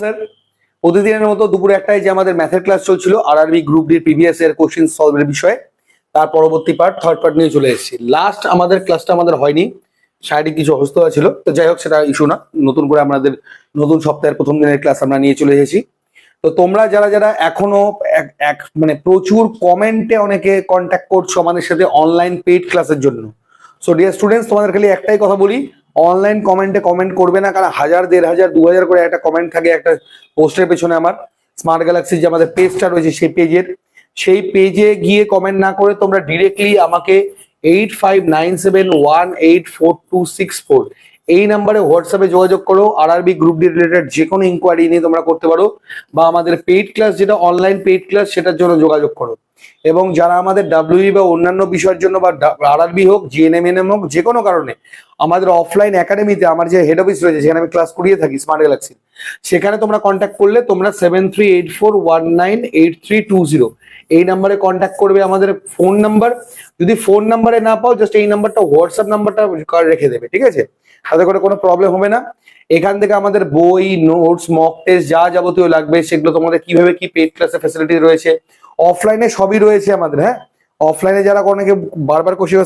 Sir. প্রতিদিনের মতো দুপুরে একটাই যে আমাদের ম্যাথের ক্লাস চলছিল আর আরবি গ্রুপ ডি প্রিভিয়াস এর কোশ্চেন সলভের বিষয়ে, তার পরবর্তী পার্ট থার্ড পার্ট নিয়ে চলে এসেছি। লাস্ট আমাদের ক্লাসটা আমাদের হয়নি, শারীরিক কিছু অসুস্থতা ছিল, তো যাই হোক, সেটা ইস্যু না। নতুন করে আমাদের নতুন সপ্তাহের প্রথম দিনের ক্লাস আমরা নিয়ে চলে এসেছি। তো তোমরা যারা যারা এখনও এক- মানে প্রচুর কমেন্টে অনেকে কন্ট্যাক্ট করছ আমাদের সাথে অনলাইন পেইড ক্লাসের জন্য। সো ডিয়ার স্টুডেন্টস তোমাদের খালি একটাই কথা বলি অনলাইন কমেন্টে কমেন্ট করবে না, কারণ হাজার, দেড় হাজার, দু হাজার করে একটা কমেন্ট থাকে একটা পোস্টের পেছনে আমার। স্মার্ট গ্যালাক্সি যে আমাদের পেজটা রয়েছে সেই পেজের সেই পেজে গিয়ে কমেন্ট না করে তোমরা ডিরেক্টলি আমাকে eight five nine seven one eight four two six four এই নাম্বারে হোয়াটসঅ্যাপে যোগাযোগ করো আর আরবি গ্রুপ ডি রিলেটেড যে কোনো ইনকোয়ারি নিয়ে তোমরা করতে পারো, বা আমাদের পেইড ক্লাস যেটা অনলাইন পেইড ক্লাস সেটার জন্য যোগাযোগ করো। এবং যারা আমাদের ডাব্লিউ বা অন্যান্য বিষয়ের জন্য বা আর আরবি হোক জিএনএম এনএম হোক যে কোনো কারণে, আমাদের অফলাইন একাডেমিতে আমার যে হেড অফিস রয়েছে যেখানে আমি ক্লাস করিয়ে থাকি স্মার্ট গ্যালাক্সি সেখানে তোমরা কন্ট্যাক্ট করলে তোমরা seven three eight four one nine eight three two zero এই নাম্বারে কন্ট্যাক্ট করবে আমাদের ফোন নাম্বার যদি ফোন নাম্বারে না পাও জাস্ট এই নাম্বারটা হোয়াটসঅ্যাপ নাম্বারটা রেখে দেবে, ঠিক আছে? তাতে করে কোনো প্রবলেম হবে না। এখান থেকে আমাদের বই নোটস মক টেস্ট যা যাবতীয় লাগবে, সেগুলো তোমাদের কীভাবে কি পেড ক্লাসে ফ্যাসিলিটি রয়েছে অফলাইনে সবই রয়েছে আমাদের হ্যাঁ? অফলাইনে যারা অনেকে বারবার কোশি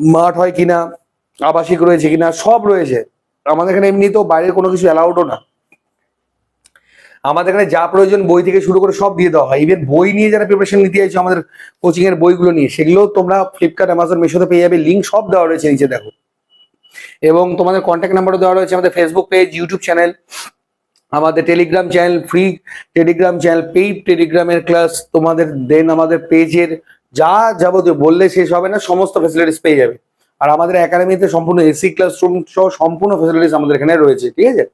মাঠ হয় কিনা, আবাসিক রয়েছে কিনা, সব রয়েছে। আমাদের এখানে এমনিতেও বাইরের কোনো কিছু অ্যালাউডও না। আমাদের এখানে যা প্রয়োজন বই থেকে শুরু করে সব দিয়ে দেওয়া হয়। ইভেন বই নিয়ে যারা প্রিপারেশন নিতে চাইছো, আমাদের কোচিং এর বইগুলো নিয়ে, সেগুলো তোমরা ফ্লিপকার্ট অ্যামাজন মিশোতে পেয়ে যাবে। লিঙ্ক সব দেওয়া রয়েছে নিচে, দেখো। এবং তোমাদের কন্ট্যাক্ট নাম্বারও দেওয়া রয়েছে আমাদের ফেসবুক পেজ ইউটিউব চ্যানেল আমাদের Telegram channel free Telegram channel paid টেলিগ্রামের ক্লাস তোমাদের দেন আমাদের পেজের যা যাবতীয়, বললে শেষ হবে না, সমস্ত ফেসিলিটিস পেয়ে যাবে। আর আমাদের একাডেমিতে সম্পূর্ণ এসি ক্লাসরুম সহ সম্পূর্ণ ফেসিলিটিস আমাদের এখানে রয়েছে, ঠিক আছে?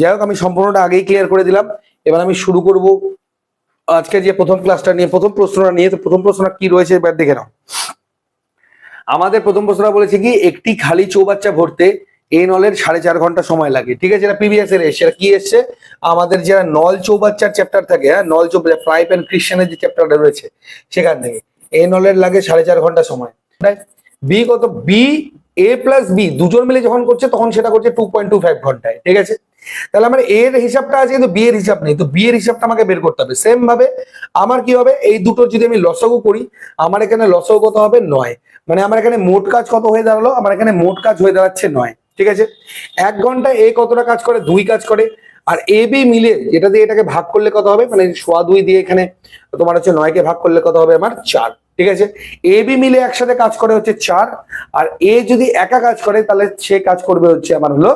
যাই হোক, আমি সম্পূর্ণটা আগেই ক্লিয়ার করে দিলাম। এবার আমি শুরু করব আজকে যে প্রথম ক্লাসটা নিয়ে, প্রথম প্রশ্নটা নিয়ে। তো প্রথম প্রশ্নটা কি রয়েছে? এবার দেখে নাও। আমাদের প্রথম প্রশ্নটা বলেছে কি, একটি খালি চৌবাচ্চা ভরতে এই নলের সাড়ে চার ঘণ্টা সময় লাগে। ঠিক আছে? এটা প্রিভিয়াস এর এসে কি এসছে? আমাদের যারা নল চৌবাচ্চার চ্যাপ্টার থাকে হ্যাঁ নল চৌবাচ্চা ফ্রাই প্যান ক্রিশ্চানের যে চ্যাপ্টারটা রয়েছে, সেখান থেকে। এই নলের লাগে সাড়ে চার ঘণ্টা সময়। বি কত? বি এ প্লাস বি দুজন মিলে যখন করছে, তখন সেটা করছে টু পয়েন্ট টু ফাইভ ঘন্টায়, ঠিক আছে? তাহলে আমার এর হিসাবটা আছে, কিন্তু বি এর হিসাব নেই, তো বি এর হিসাবটা আমাকে বের করতে হবে। সেম ভাবে আমার কি হবে? এই দুটো যদি আমি লসাগু করি, আমার এখানে লসাগু কত হবে? নয়। মানে আমার এখানে মোট কাজ কত হয়ে দাঁড়াল? আমার এখানে মোট কাজ হয়ে দাঁড়াচ্ছে নয়, ঠিক আছে? এক ঘন্টায় এ কতটা কাজ করে? দুই কাজ করে। আর এ বি মিলে যেটা দিয়ে এটাকে ভাগ করলে কত হবে? মানে সোয়া দুই দিয়ে এখানে তোমার হচ্ছে নয়কে ভাগ করলে কত হবে? আমার চার। ঠিক আছে? এ বি মিলে একসাথে কাজ করে হচ্ছে চার, আর এ যদি একা কাজ করে, তাহলে সে কাজ করবে হচ্ছে আমার হলো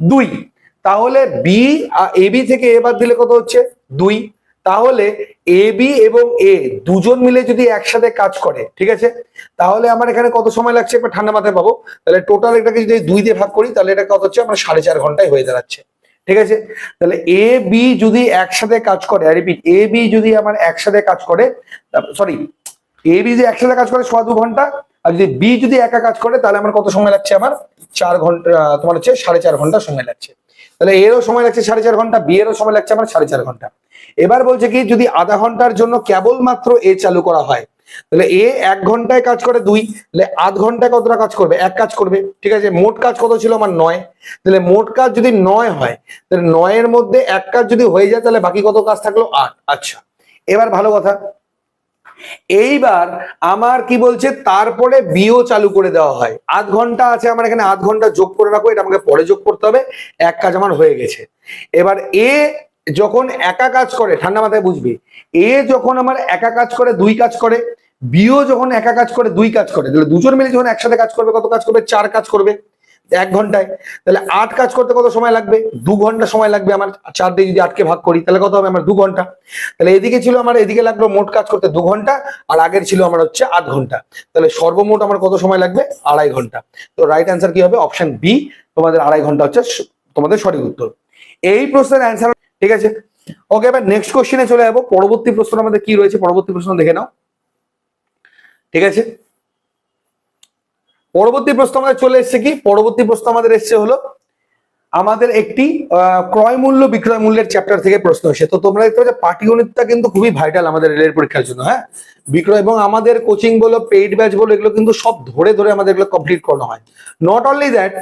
দুই। তাহলে বি আর এ বি থেকে এ বাদ দিলে কত হচ্ছে? দুই। তাহলে এ বি এবং এ দুজন মিলে যদি একসাথে কাজ করে, ঠিক আছে? তাহলে আমার এখানে কত সময় লাগছে? একবার ঠান্ডা মাথায় পাবো তাহলে টোটাল এটাকে যদি দুই দিয়ে ভাগ করি, তাহলে এটা কত হচ্ছে? আমার সাড়ে চার ঘন্টায় হয়ে দাঁড়াচ্ছে। ঠিক আছে? তাহলে এ বি যদি একসাথে কাজ করে রিপিট এ বি যদি আমার একসাথে কাজ করে সরি এ বি যদি একসাথে কাজ করে সোয়া দু ঘণ্টা, আর যদি বি যদি একা কাজ করে, তাহলে আমার কত সময় লাগছে আমার? চার ঘণ্টা তোমার হচ্ছে সাড়ে চার ঘণ্টা সময় লাগছে। তাহলে এরও সময় লাগছে সাড়ে চার ঘণ্টা বি এরও সময় লাগছে আমার সাড়ে চার ঘণ্টা। এবার বলছে কি, যদি আধা ঘণ্টার জন্য কেবলমাত্র এ চালু করা হয়, তাহলে এ এক ঘন্টায় কাজ করে দুই, তাহলে আধ ঘন্টায় কতটা কাজ করবে? এক কাজ করবে। ঠিক আছে, মোট কাজ কত ছিল আমার? নয়। তাহলে মোট কাজ যদি নয় হয়, তাহলে নয়ের মধ্যে এক কাজ যদি হয়ে যায়, তাহলে বাকি কত কাজ থাকল? আট। আচ্ছা এবার ভালো কথা এইবার আমার কি বলছে, তারপরে বিও চালু করে দেওয়া হয়। আধ ঘণ্টা আছে আমার এখানে, আধ ঘণ্টা যোগ করে রাখো, এটা আমাকে পরে যোগ করতে হবে। এক কাজ আমার হয়ে গেছে। এবার এ যখন একা কাজ করে, ঠান্ডা মাথায় বুঝবি, এ যখন আমার একা কাজ করে, দুই কাজ করে, বিও যখন একা কাজ করে, দুই কাজ করে, তাহলে দুজন মিলে যখন একসাথে কাজ করবে, কত কাজ করবে? চার কাজ করবে। এক ঘন্টায়। তাহলে আট কাজ করতে কত সময় লাগবে? দু ঘণ্টা সময় লাগবে আমার চার দিয়ে যদি আটকে ভাগ করি, তাহলে কত হবে আমার দু ঘণ্টা? তাহলে এদিকে ছিল আমার, এদিকে লাগল মোট কাজ করতে দু ঘণ্টা, আর আগের ছিল আমার হচ্ছে আধ ঘণ্টা। তাহলে সর্বমোট আমার কত সময় লাগবে? আড়াই ঘণ্টা। তো রাইট অ্যান্সার কি হবে? অপশন বি তোমাদের আড়াই ঘণ্টা হচ্ছে তোমাদের সঠিক উত্তর। এই প্রশ্নের অ্যান্সার ঠিক আছে? ওকে এবার নেক্সট কোশ্চেনে চলে যাব। পরবর্তী প্রশ্ন আমাদের কি রয়েছে? পরবর্তী প্রশ্ন দেখে নাও। ঠিক আছে? পরবর্তী প্রশ্ন আমাদের চলে এসছে কি? পরবর্তী প্রশ্ন আমাদের এসছে হলো, আমাদের একটি ক্রয় মূল্য বিক্রয় মূল্যের চ্যাপ্টার থেকে প্রশ্ন এসে তো তোমরা দেখতে পাচ্ছ পাটিগণিতটা কিন্তু খুবই ভাইটাল আমাদের রেলের পরীক্ষার জন্য হ্যাঁ? বিক্রয় এবং আমাদের কোচিং বলো পেইড ব্যাচ বলো, এগুলো কিন্তু সব ধরে ধরে আমাদের এগুলো কমপ্লিট করানো হয়। নট অনলি দ্যাট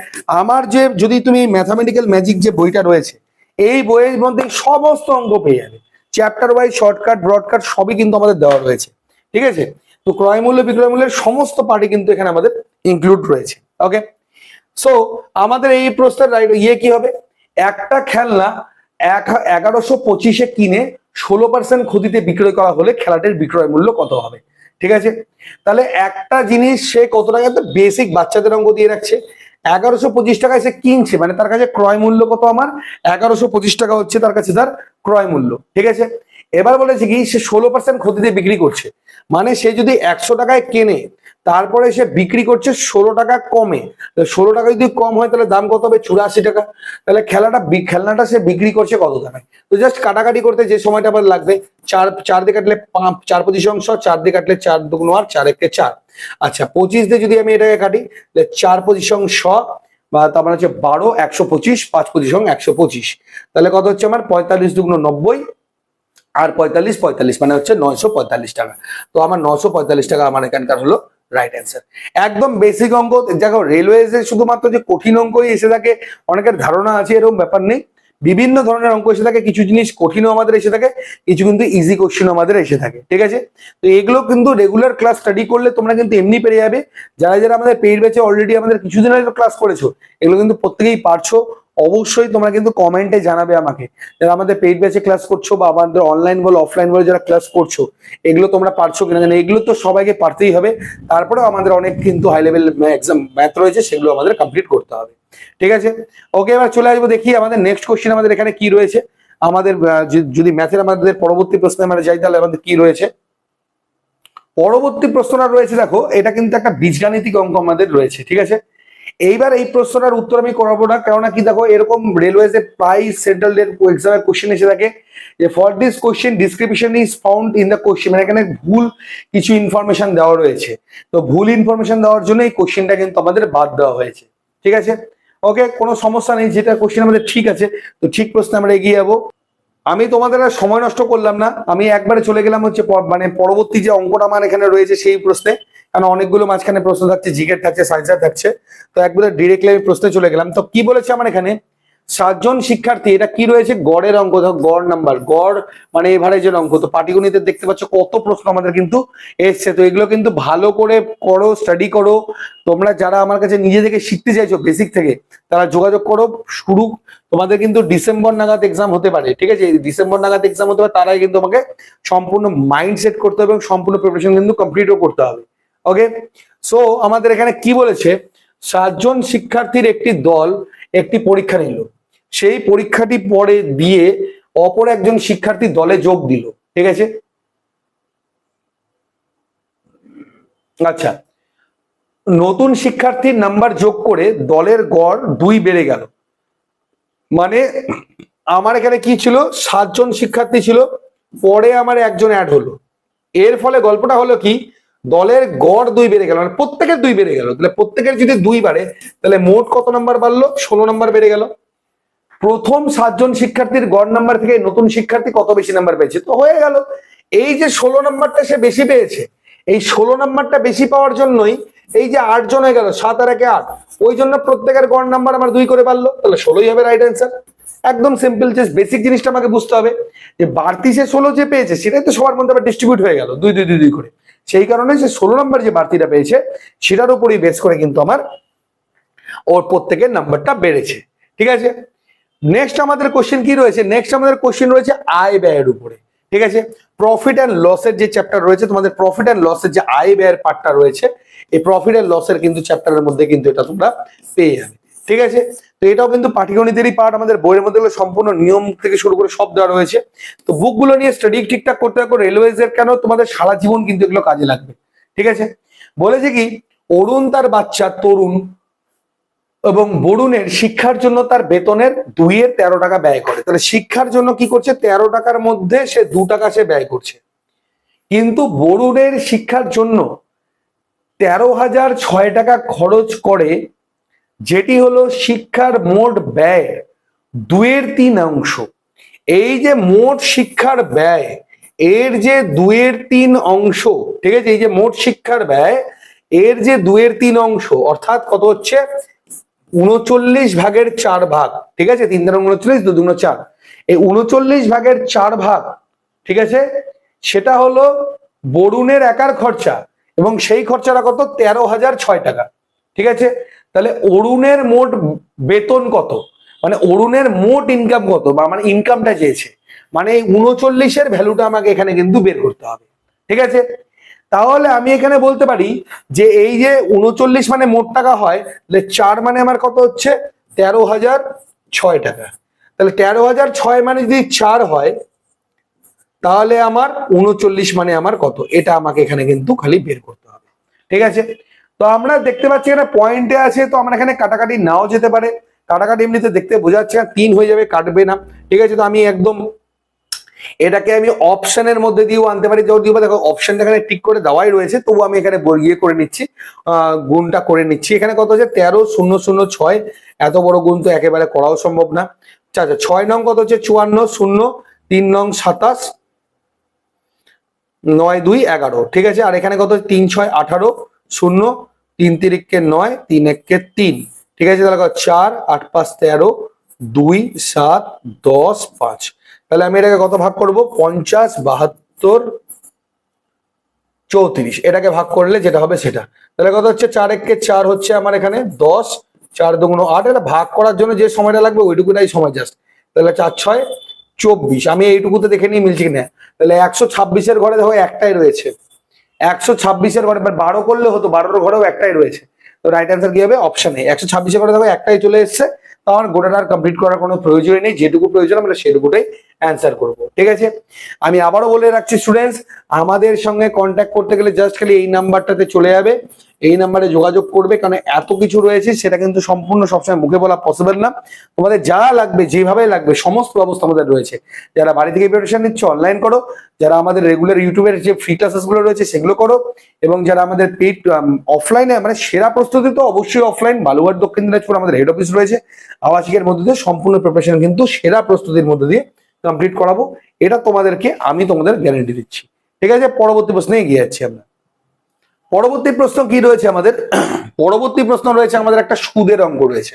আমার যে, যদি তুমি ম্যাথামেটিক্যাল ম্যাজিক যে বইটা রয়েছে, এই বইয়ের মধ্যে সমস্ত অঙ্ক পেয়ে যাবে। চ্যাপ্টার ওয়াইজ শর্টকাট ব্রডকাট সবই কিন্তু আমাদের দেওয়া রয়েছে। ঠিক আছে? তো ক্রয় মূল্য বিক্রয় মূল্যের সমস্ত পার্টি কিন্তু এখানে আমাদের ইনক্লুড রয়েছে ওকে সো আমাদের এই প্রশ্নের ইয়ে কি হবে? একটা খেলনা এক এগারোশো পঁচিশে কিনে ষোলো পার্সেন্ট ক্ষতিতে বিক্রয় করা হলে খেলাটির বিক্রয় মূল্য কত হবে? ঠিক আছে? তাহলে একটা জিনিস সে কত টাকা? বেসিক বাচ্চাদের অঙ্ক দিয়ে রাখছে। এগারোশো পঁচিশ টাকায় সে কিনছে মানে তার কাছে ক্রয় মূল্য কত আমার? এগারোশো পঁচিশ টাকা হচ্ছে তার কাছে তার ক্রয় মূল্য, ঠিক আছে? এবার বলেছে কি, সে ষোলো পার্সেন্ট ক্ষতিতে বিক্রি করছে। মানে সে যদি একশো টাকায় কেনে তারপরে সে বিক্রি করছে ষোলো টাকা কমে। ষোলো টাকা যদি কম হয়, তাহলে দাম কত হবে? চুরাশি টাকা। তাহলে খেলাটা খেলনাটা সে বিক্রি করছে কত টাকায়? তো জাস্ট কাটাকাটি করতে যে সময়টা আবার লাগবে, চার চার দিয়ে কাটলে পাঁচ, চার পঁচিশ অংশ চার দিয়ে কাটলে চার দুগুণ আর চার একে চার। আচ্ছা পঁচিশ দিয়ে যদি আমি এটাকে কাটি, তাহলে চার পঁচিশ অংশ বা তার মানে হচ্ছে বারো, একশো পঁচিশ, পাঁচ পঁচিশ অঙ্ক একশো পঁচিশ। তাহলে কত হচ্ছে আমার? পঁয়তাল্লিশ দুগুণ নব্বই আর পঁয়তাল্লিশ পঁয়তাল্লিশ মানে হচ্ছে নয়শো পঁয়তাল্লিশ টাকা। তো আমার নশো পঁয়তাল্লিশ টাকা আমার এখানকার হলো রাইট অ্যান্সার একদম বেসিক অঙ্ক, দেখো রেলওয়েজে শুধুমাত্র যে কঠিন অঙ্কই এসে থাকে, অনেকের ধারণা আছে, এরকম ব্যাপার নেই। বিভিন্ন ধরনের অঙ্ক এসে থাকে, কিছু জিনিস কঠিনও আমাদের এসে থাকে, কিছু কিন্তু ইজি কোশ্চেন আমাদের এসে থাকে, ঠিক আছে? তো এগুলো কিন্তু রেগুলার ক্লাস স্টাডি করলে তোমরা কিন্তু এমনি পেরে যাবে। যারা যারা আমাদের পেইড ব্যাচে অলরেডি আমাদের কিছুদিন আগে ক্লাস করেছ, এগুলো কিন্তু প্রত্যেকেই পারছ। অবশ্যই তোমরা কিন্তু কমেন্টে জানাবে আমাকে। যারা আমাদের পেইড ব্যাচে ক্লাস করছ বা আমাদের অনলাইন বলো অফলাইন বলে যারা ক্লাস করছ, এগুলো তোমরা পারছ কিনা জানি এগুলো তো সবাইকে পারতেই হবে। তারপরেও আমাদের অনেক কিন্তু হাই লেভেল এক্সাম ম্যাথ রয়েছে, সেগুলো আমাদের কমপ্লিট করতে হবে। ঠিক আছে? ওকে এবার চলে আসব, দেখি আমাদের নেক্সট কোশ্চেন আমাদের এখানে কি রয়েছে। আমাদের যদি- ম্যাথের আমাদের পরবর্তী প্রশ্নে আমরা যাই, তাহলে আমাদের কি রয়েছে? পরবর্তী প্রশ্নটা রয়েছে, দেখো, এটা কিন্তু একটা বীজগাণিতিক অঙ্ক আমাদের রয়েছে, ঠিক আছে? এইবার এই প্রশ্নটার উত্তর আমি করাবো না, কেননা কি দেখো, এরকম রেলওয়েজে প্রায় সেন্ট্রাল এক্সামের কোশ্চেন এসে থাকে, যে for this question description is found in the question মানে এখানে ভুল কিছু ইনফরমেশন দেওয়া রয়েছে। তো ভুল ইনফরমেশন দেওয়ার জন্য এই কোশ্চেনটা কিন্তু আমাদের বাদ দেওয়া হয়েছে। ঠিক আছে? ওকে কোনো সমস্যা নেই, যেটা কোশ্চেন আমাদের ঠিক আছে, তো ঠিক প্রশ্নে আমরা এগিয়ে যাব। আমি তোমাদের আর সময় নষ্ট করলাম না। আমি একবারে চলে গেলাম হচ্ছে মানে পরবর্তী যে অঙ্কটা আমার এখানে রয়েছে সেই প্রশ্নে। কারণ অনেকগুলো মাঝখানে প্রশ্ন থাকছে, জিকেট থাকছে, সায়েন্সার থাকছে। তো একবারে ডিরেক্টলি আমি প্রশ্নে চলে গেলাম। তো কি বলেছে আমার এখানে? সাতজন শিক্ষার্থী, এটা কি রয়েছে? গড়ের অঙ্ক, ধর গড় নাম্বার, গড় মানে এভারেজের অঙ্ক। তো পাটিগণিতে দেখতে পাচ্ছ কত প্রশ্ন আমাদের কিন্তু এসছে। তো এগুলো কিন্তু ভালো করে করো স্টাডি করো। তোমরা যারা আমার কাছে নিজে থেকে শিখতে চাইছো বেসিক থেকে, তারা যোগাযোগ করো। শুরু, তোমাদের কিন্তু ডিসেম্বর নাগাদ এক্সাম হতে পারে, ঠিক আছে? ডিসেম্বর নাগাদ এক্সাম হতে পারে, তারাই কিন্তু আমাকে সম্পূর্ণ মাইন্ড সেট করতে হবে এবং সম্পূর্ণ প্রিপারেশন কিন্তু কমপ্লিটও করতে হবে। ওকে সো আমাদের এখানে কি বলেছে? সাতজন শিক্ষার্থীর একটি দল একটি পরীক্ষা নিল। সেই পরীক্ষাটি পরে দিয়ে অপর একজন শিক্ষার্থী দলে যোগ দিল, ঠিক আছে? আচ্ছা নতুন শিক্ষার্থীর নাম্বার যোগ করে দলের গড় দুই বেড়ে গেল। মানে আমার এখানে কি ছিল? সাতজন শিক্ষার্থী ছিল, পরে আমার একজন অ্যাড হলো। এর ফলে গল্পটা হলো কি? দলের গড় দুই বেড়ে গেল মানে প্রত্যেকের দুই বেড়ে গেল। তাহলে প্রত্যেকের যদি দুই বাড়ে, তাহলে মোট কত নাম্বার বাড়লো? ষোলো নাম্বার বেড়ে গেল। প্রথম সাতজন শিক্ষার্থীর গড় নাম্বার থেকে নতুন শিক্ষার্থী কত বেশি নাম্বার পেয়েছে? তো হয়ে গেল। এই যে ষোলো নাম্বারটা সে বেশি পেয়েছে, এই ষোলো নাম্বারটা বেশি পাওয়ার জন্যই এই যে আট জন হয়ে গেল, সাত আর একে আট, ওই জন্য প্রত্যেকের গড় নাম্বার আমার দুই করে পারল তাহলে ষোলোই হবে রাইট অ্যান্সার একদম সিম্পল যে বেসিক জিনিসটা আমাকে বুঝতে হবে যে বাড়তি সে ষোলো যে পেয়েছে, সেটাই তো সবার মধ্যে আবার ডিস্ট্রিবিউট হয়ে গেল, দুই দুই দুই দুই করে। সেই কারণে সে ষোলো নম্বর যে বাড়তিটা পেয়েছে, সেটার উপরই বেস করে কিন্তু আমার ওর প্রত্যেকের নাম্বারটা বেড়েছে। ঠিক আছে? নেক্সট আমাদের কোশ্চেন কি রয়েছে? নেক্সট আমাদের কোশ্চেন রয়েছে আয় ব্যয়ের উপরে। ঠিক আছে? প্রফিট অ্যান্ড লসের যে চ্যাপ্টার রয়েছে, তোমাদের প্রফিট অ্যান্ড লসের যে আয় ব্যয়ের পার্টটা রয়েছে, এই প্রফিট অ্যান্ড লসের কিন্তু চ্যাপ্টারের মধ্যে কিন্তু এটা তোমরা পেয়ে যাবে। ঠিক আছে? তো এটাও কিন্তু পাটিগণিতেরই পার্ট আমাদের বইয়ের মধ্যে সম্পূর্ণ নিয়ম থেকে শুরু করে সব দেওয়া রয়েছে। তো বুকগুলো নিয়ে স্টাডি ঠিকঠাক করতে থাকো রেলওয়েজ এর কেন তোমাদের সারা জীবন কিন্তু এগুলো কাজে লাগবে, ঠিক আছে? বলেছে কি, অরুণ তার বাচ্চা তরুণ এবং বরুণের শিক্ষার জন্য তার বেতনের দুইয়ের তেরো টাকা ব্যয় করে। তাহলে শিক্ষার জন্য কি করছে? তেরো টাকার মধ্যে সে দু টাকা সে ব্যয় করছে। কিন্তু বরুণের শিক্ষার জন্য তেরো হাজার ছয় টাকা খরচ করে যেটি হলো শিক্ষার মোট ব্যয় দুয়ের তিন অংশ। এই যে মোট শিক্ষার ব্যয়, এর যে দুয়ের তিন অংশ, ঠিক আছে? এই যে মোট শিক্ষার ব্যয়, এর যে দুয়ের তিন অংশ, অর্থাৎ কত হচ্ছে? উনচল্লিশ ভাগের চার ভাগ, ঠিক আছে? তিন দ্বারা উনচল্লিশ দু দুগুণ চার। এই উনচল্লিশ ভাগের চার ভাগ, ঠিক আছে? সেটা হলো বরুণের একার খরচা, এবং সেই খরচাটা কত? তেরো হাজার ছয় টাকা, ঠিক আছে? তাহলে অরুণের মোট বেতন কত? মানে অরুণের মোট ইনকাম কত? বা মানে ইনকামটা চেয়েছে। মানে এই উনচল্লিশের ভ্যালুটা আমাকে এখানে কিন্তু বের করতে হবে। ঠিক আছে? তাহলে আমি এখানে বলতে পারি যে এই যে উনচল্লিশ মানে মোট টাকা হয়, তাহলে চার মানে আমার কত হচ্ছে? তেরো হাজার ছয় টাকা। তাহলে তেরো হাজার ছয় মানে যদি চার হয়, তাহলে আমার উনচল্লিশ মানে আমার কত? এটা আমাকে এখানে কিন্তু খালি বের করতে হবে। ঠিক আছে? তো আমরা দেখতে পাচ্ছি এখানে পয়েন্টে আছে তো আমরা এখানে কাটাকাটি নাও যেতে পারে। কাটাকাটি এমনিতে দেখতে বোঝা যাচ্ছে না, তিন হয়ে যাবে কাটবে না। ঠিক আছে তো আমি একদম এটাকে আমি অপশনের মধ্যে দিয়েও আনতে পারি। যদিও দেখো অপশনটা এখানে টিক করে দেওয়াই রয়েছে তবু আমি এখানে বর্গিয়ে করে নিচ্ছি গুণটা করে নিচ্ছি। এখানে কত হচ্ছে? তেরো শূন্য শূন্য ছয়। এত বড় গুণ তো একেবারে করাও সম্ভব না। আচ্ছা আচ্ছা ছয় নং কত হচ্ছে? চুয়ান্ন শূন্য তিন নং সাতাশ নয় দুই এগারো। ঠিক আছে আর এখানে কত? তিন ছয় আঠারো শূন্য তিন তিরিককে নয় তিন এককে তিন। ঠিক আছে, তাহলে? চার, আট পাঁচ তেরো, দুই, সাত, দশ, পাঁচ। তাহলে আমি এটাকে কত ভাগ করব? পঞ্চাশ, বাহাত্তর, চৌত্রিশ। এটাকে ভাগ করলে যেটা হবে সেটা। তাহলে কত হচ্ছে? চার এককে চার হচ্ছে আমার এখানে দশ, চার দুগুণ আট। এটা ভাগ করার জন্য যে সময়টা লাগবে ওইটুকুটাই সময় জাস্ট তাহলে চার, ছয়, চব্বিশ। আমি এইটুকুতে দেখে নিয়ে মিলছি কিনা। তাহলে একশো ছাব্বিশের ঘরে দেখো একটাই রয়েছে। একশো ছাব্বিশের ঘরে এবার বারো করলে হতো, বারোর ঘরেও একটাই রয়েছে। তো রাইট অ্যান্সার কি হবে? অপশন এ একশো ছাব্বিশের ঘরে দেখো, একটাই চলে এসছে। তো আমার গোটাটা কমপ্লিট করার কোনো প্রয়োজনই নেই, যেটুকু প্রয়োজন আমরা সেটুকুটাই অ্যান্সার করব, ঠিক আছে? আমি আবারও বলে রাখছি স্টুডেন্টস আমাদের সঙ্গে কন্ট্যাক্ট করতে গেলে জাস্ট খালি এই নাম্বারটাতে চলে যাবে। এই নাম্বারে যোগাযোগ করবে, কারণ এত কিছু রয়েছে, সেটা কিন্তু সম্পূর্ণ সবসময় মুখে বলা পসিবল না। তোমাদের যা লাগবে, যেভাবে লাগবে, সমস্ত ব্যবস্থা আমাদের রয়েছে। যারা বাড়ি থেকে প্রিপারেশন নিচ্ছ অনলাইন করো। যারা আমাদের রেগুলার ইউটিউবের যে ফ্রি ক্লাসেসগুলো রয়েছে, সেগুলো করো। এবং যারা আমাদের পেড অফলাইনে মানে সেরা প্রস্তুতি তো অবশ্যই অফলাইন বালুঘাট দক্ষিণ দিনাজপুর আমাদের হেড অফিস রয়েছে। আবাসিকের মধ্যে দিয়ে সম্পূর্ণ প্রিপারেশন কিন্তু সেরা প্রস্তুতির মধ্যে দিয়ে কমপ্লিট করাবো। এটা তোমাদেরকে আমি তোমাদের গ্যারেন্টি দিচ্ছি। ঠিক আছে? পরবর্তী প্রশ্নে এগিয়ে যাচ্ছি আমরা। পরবর্তী প্রশ্ন কি রয়েছে আমাদের? পরবর্তী প্রশ্ন রয়েছে আমাদের একটা সুদের অঙ্ক রয়েছে।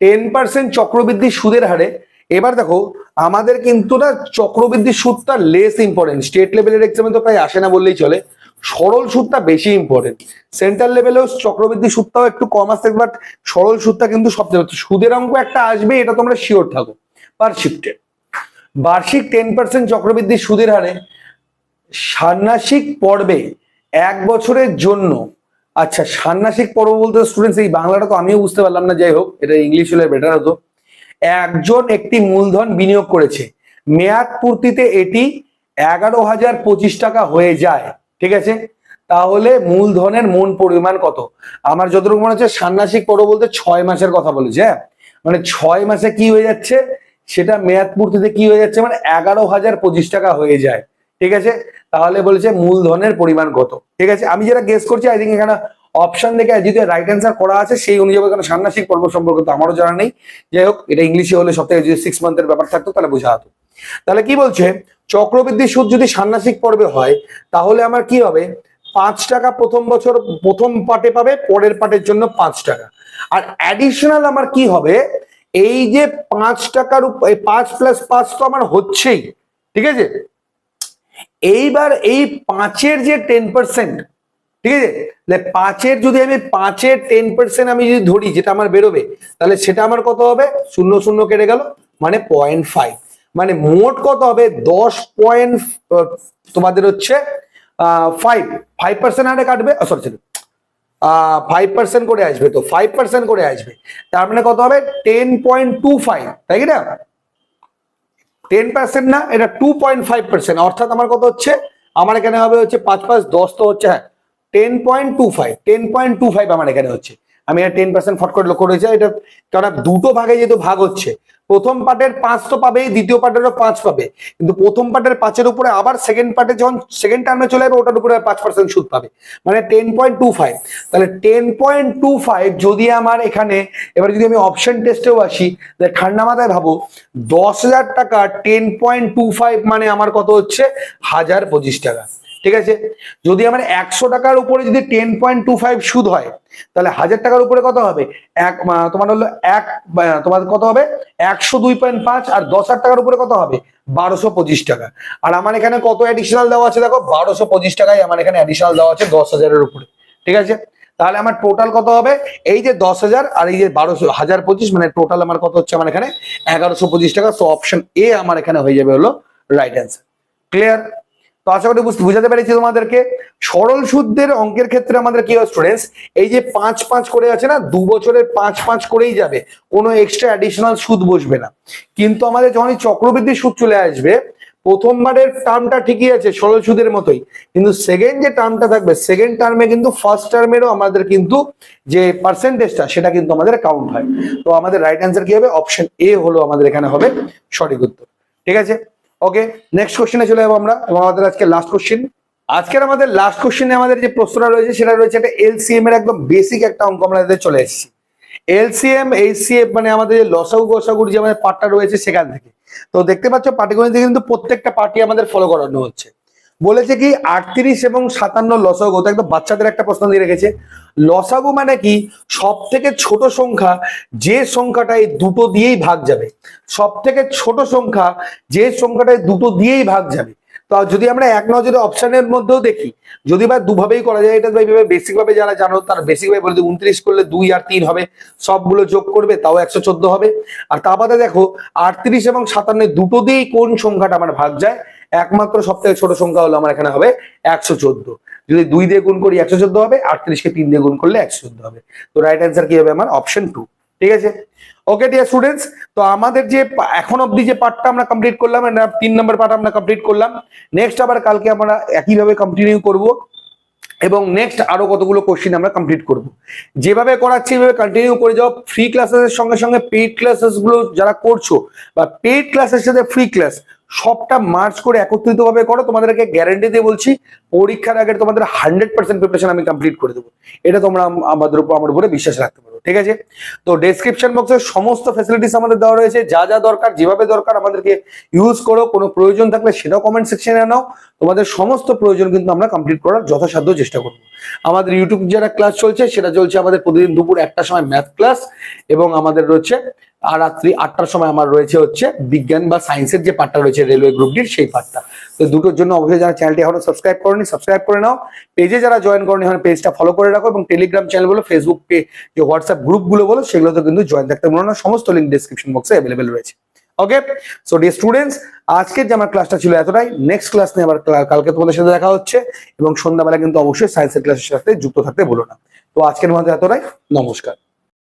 টেন পার্সেন্ট চক্রবৃদ্ধি সুদের হারে, এবার দেখো, আমাদের কিন্তু না চক্রবৃদ্ধি সুদটা লেস ইম্পর্টেন্ট স্টেট লেভেলের এক্সামে তো প্রায় আসে না বললেই চলে। সরল সুদটা বেশি ইম্পর্টেন্ট সেন্ট্রাল লেভেলেও চক্রবৃদ্ধি সুদটাও একটু কম আসতে বাট সরল সুদটা কিন্তু সবচেয়ে সুদের অঙ্ক একটা আসবে এটা তোমরা শিওর থাকো। পার শিফটে বার্ষিক টেন পার্সেন্ট চক্রবৃদ্ধি সুদের হারে ষান্মাসিক পর্বে এক বছরের জন্য। আচ্ছা ষান্মাসিক পর্ব বলতে স্টুডেন্টস এই বাংলাটা তো আমিও বুঝতে পারলাম না, যাই হোক, এটা ইংলিশ হলে বেটার হতো। একজন একটি মূলধন বিনিয়োগ করেছে। মেয়াদ পূর্তিতে এটি এগারো হাজার পঁচিশ টাকা হয়ে যায়, ঠিক আছে? তাহলে মূলধনের মূল পরিমাণ কত? আমার যতটুকু মনে হচ্ছে, ষান্মাসিক পর্ব বলতে ছয় মাসের কথা বলেছে হ্যাঁ? মানে ছয় মাসে কি হয়ে যাচ্ছে? সেটা মেয়াদ পূর্তিতে কি হয়ে যাচ্ছে? মানে এগারো হাজার পঁচিশ টাকা হয়ে যায়। ঠিক আছে? তাহলে বলেছে মূলধনের পরিমাণ কত? ঠিক আছে? আমি যেটা গেস করছি আই থিঙ্ক এখানে অপশন দেখে যদি রাইট অ্যান্সার করা আছে, সেই অনুযায়ী এখানে ষান্মাসিক পর্ব সম্পর্কে তো আমারও জানা নেই। যাই হোক, এটা ইংলিশে হলে সব থেকে যদি সিক্স মান্থের ব্যাপার থাকতো, তাহলে বোঝা হতো তাহলে কি বলছে? চক্রবৃদ্ধি সুদ যদি ষান্মাসিক পর্বে হয়, তাহলে আমার কি হবে? পাঁচ টাকা প্রথম বছর, প্রথম পার্টে পাবে, পরের পার্টের জন্য পাঁচ টাকা। আর অ্যাডিশনাল আমার কি হবে? এই যে পাঁচ টাকার পাঁচ প্লাস পাঁচ তো আমার হচ্ছেই, ঠিক আছে? এইবার এই পাঁচের যে টেন পার্সেন্ট ঠিক আছে? পাঁচের যদি আমি পাঁচের টেন পার্সেন্ট আমি যদি ধরি, যেটা আমার বেরোবে, তাহলে সেটা আমার কত হবে? শূন্য শূন্য কেটে গেল মানে পয়েন্ট ফাইভ মানে মোট কত হবে? দশ পয়েন্ট তোমাদের হচ্ছে ফাইভ ফাইভ পার্সেন্ট হারে কাটবে সরি সরি ফাইভ পার্সেন্ট করে আসবে তো ফাইভ পার্সেন্ট করে আসবে। তার মানে কত হবে? টেন পয়েন্ট টু ফাইভ তাই কি না? টেন পার্সেন্ট না, এটা টু পয়েন্ট ফাইভ পার্সেন্ট অর্থাৎ আমার কত হচ্ছে? আমার এখানে হবে হচ্ছে পাঁচ পাঁচ দশ তো হচ্ছে হ্যাঁ ten point two five ten point two five আমার এখানে হচ্ছে। আমি এটা টেন পার্সেন্ট ফট করে লক্ষ্য রয়েছে এটা কারণ দুটো ভাগে যেহেতু ভাগ হচ্ছে, প্রথম পার্টের পাঁচ তো পাবে দ্বিতীয় পার্টেরও পাঁচ পাবে। কিন্তু প্রথম পার্টের পাঁচের উপরে আবার সেকেন্ড পার্টে যখন সেকেন্ড টার্মে চলে যাবে, ওটার উপরে পাঁচ পার্সেন্ট সুদ পাবে। মানে টেন পয়েন্ট টু ফাইভ তাহলে টেন পয়েন্ট টু ফাইভ যদি আমার এখানে, এবার যদি আমি অপশন টেস্টেও আসি, তাহলে ঠান্ডা মাথায় ভাবো, দশ হাজার টাকা টেন পয়েন্ট টু ফাইভ মানে আমার কত হচ্ছে? হাজার পঁচিশ টাকা। ঠিক আছে? যদি আমার একশো টাকার উপরে যদি টেন পয়েন্ট টু ফাইভ সুদ হয়, তাহলে হাজার টাকার উপরে কত হবে? এক তোমার হলো এক তোমার কত হবে? একশো দুই পয়েন্ট পাঁচ আর দশ হাজার টাকার উপরে কত হবে? বারোশো পঁচিশ টাকা। আর আমার এখানে কত অ্যাডিশনাল দেওয়া আছে দেখো? বারোশো পঁচিশ টাকায় আমার এখানে অ্যাডিশনাল দেওয়া আছে দশ হাজারের উপরে। ঠিক আছে? তাহলে আমার টোটাল কত হবে? এই যে দশ হাজার আর এই যে বারোশো, হাজার পঁচিশ মানে টোটাল আমার কত হচ্ছে আমার এখানে? এগারোশো পঁচিশ টাকা। সো অপশন এ আমার এখানে হয়ে যাবে হলো রাইট অ্যান্সার ক্লিয়ার তো আশা করি বুঝতে বুঝাতে পেরেছি তোমাদেরকে। সরল সুদের অঙ্কের ক্ষেত্রে আমাদের কি হয় স্টুডেন্টস এই যে পাঁচ পাঁচ করে আছে না, দু বছরের পাঁচ পাঁচ করেই যাবে। কোনো এক্সট্রা অ্যাডিশনাল সুদ বসবে না। কিন্তু আমাদের যখনই চক্রবৃদ্ধি সুদ চলে আসবে, প্রথমবারের টার্মটা ঠিকই আছে, সরল সুদের মতোই। কিন্তু সেকেন্ড যে টার্মটা থাকবে সেকেন্ড টার্মে কিন্তু ফার্স্ট টার্মেরও আমাদের কিন্তু যে পার্সেন্টেজটা সেটা কিন্তু আমাদের কাউন্ট হয়। তো আমাদের রাইট অ্যান্সার কি হবে? অপশন এ হলো আমাদের এখানে হবে সঠিক উত্তর। ঠিক আছে? ওকে নেক্সট কোশ্চেনে চলে যাব আমরা, এবং আমাদের আজকে লাস্ট কোশ্চেন আজকের আমাদের লাস্ট কোশ্চেনে আমাদের যে প্রশ্নটা রয়েছে, সেটা রয়েছে একটা এলসিএম এর একদম বেসিক একটা অঙ্ক আমরা চলে এসেছি। এলসিএম এইচসিএফ মানে আমাদের যে লসাগু গসাগুর যে আমাদের পার্টটা রয়েছে সেখান থেকে। তো দেখতে পাচ্ছ, পাটিগণিতে কিন্তু প্রত্যেকটা পার্টি আমাদের ফলো করানো হচ্ছে। বলেছে কি আটত্রিশ এবং সাতান্ন লসাগু, তো একদম বাচ্চাদের একটা প্রশ্ন দিয়ে রেখেছে। লসাগু মানে কি? সব থেকে ছোট সংখ্যা যে সংখ্যাটা এই দুটো দিয়েই ভাগ যাবে। সব থেকে ছোট সংখ্যা যে সংখ্যাটা দুটো দিয়েই ভাগ যাবে। তো যদি আমরা এক নজরে অপশনের মধ্যেও দেখি, যদি বা দুভাবেই করা যায়, এটা এইভাবে বেসিক ভাবে যারা জানো, তারা বেসিক ভাবে বলে উনত্রিশ করলে দুই আর তিন হবে, সবগুলো যোগ করবে, তাও একশো চোদ্দ হবে। আর তা বাদে দেখো, আটত্রিশ এবং সাতান্ন দুটো দিয়েই কোন সংখ্যাটা আমার ভাগ যায়? একমাত্র সব থেকে ছোট সংখ্যা হলো আমার এখানে হবে একশো চোদ্দ। যদি দুই দিয়ে গুণ করি একশো চোদ্দ হবে, আটত্রিশকে তিন দিয়ে গুণ করলে একশো চোদ্দ হবে। তো রাইট অ্যান্সার কি হবে আমার? অপশন টু ঠিক আছে? ওকে ডিয়ার স্টুডেন্টস তো আমাদের যে এখন অবধি যে পার্টটা আমরা কমপ্লিট করলাম তিন নম্বর পার্ট আমরা কমপ্লিট করলাম। নেক্সট আবার কালকে আমরা একইভাবে কন্টিনিউ করব। এবং নেক্সট আরও কতগুলো কোশ্চিন আমরা কমপ্লিট করব। যেভাবে করাচ্ছি এইভাবে কন্টিনিউ করে যাও। ফ্রি ক্লাসের সঙ্গে সঙ্গে পেইড ক্লাসেসগুলো যারা করছ, বা পেইড ক্লাসের সাথে ফ্রি ক্লাস সবটা মার্চ করে একত্রিত ভাবে করো, তোমাদেরকে গ্যারেন্টি দিয়ে বলছি, পরীক্ষার আগে তোমাদের হান্ড্রেড পার্সেন্ট প্রিপারেশন আমি কমপ্লিট করে দেবো। এটা তোমরা আমাদের উপর আমার উপরে বিশ্বাস রাখতে পারো, ঠিক আছে? তো ডেসক্রিপশন বক্সে সমস্ত ফ্যাসিলিটিস আমাদের দেওয়া রয়েছে, যা যা দরকার, যেভাবে দরকার আমাদেরকে ইউজ করো, কোনো প্রয়োজন থাকলে সেটাও কমেন্ট সেকশনে নাও। তোমাদের সমস্ত প্রয়োজন কিন্তু আমরা কমপ্লিট করার যথাসাধ্য চেষ্টা করব। আমাদের ইউটিউব যারা ক্লাস চলছে, সেটা চলছে আমাদের প্রতিদিন দুপুর একটা সময় ম্যাথ ক্লাস এবং আমাদের রয়েছে আর রাত্রি আটটার সময় আমার রয়েছে হচ্ছে বিজ্ঞান বা সায়েন্সের যে পার্টটা রয়েছে রেলওয়ে গ্রুপটির সেই পার্টটা তো দুটোর জন্য অবশ্যই যারা চ্যানেলটি এখনও সাবস্ক্রাইব করেনি সাবস্ক্রাইব করে নাও। পেজে যারা জয়েন করেনি, এখন পেজটা ফলো করে রাখো এবং টেলিগ্রাম চ্যানেল বলো ফেসবুক পে যে হোয়াটসঅ্যাপ গ্রুপগুলো বলো, সেগুলোতে কিন্তু জয়েন থাকতে বলো না। সমস্ত লিঙ্ক ডিসক্রিপশন বক্সে অ্যাভেলেবেল রয়েছে। ওকে সো ডিয়ার স্টুডেন্টস আজকের যে আমার ক্লাসটা ছিল এতটাই। নেক্সট ক্লাস নিয়ে আবার কালকে তোমাদের সাথে দেখা হচ্ছে এবং সন্ধ্যাবেলা কিন্তু অবশ্যই সায়েন্সের ক্লাসের সাথে যুক্ত থাকতে বলো না। তো আজকের মধ্যে এতটাই। নমস্কার।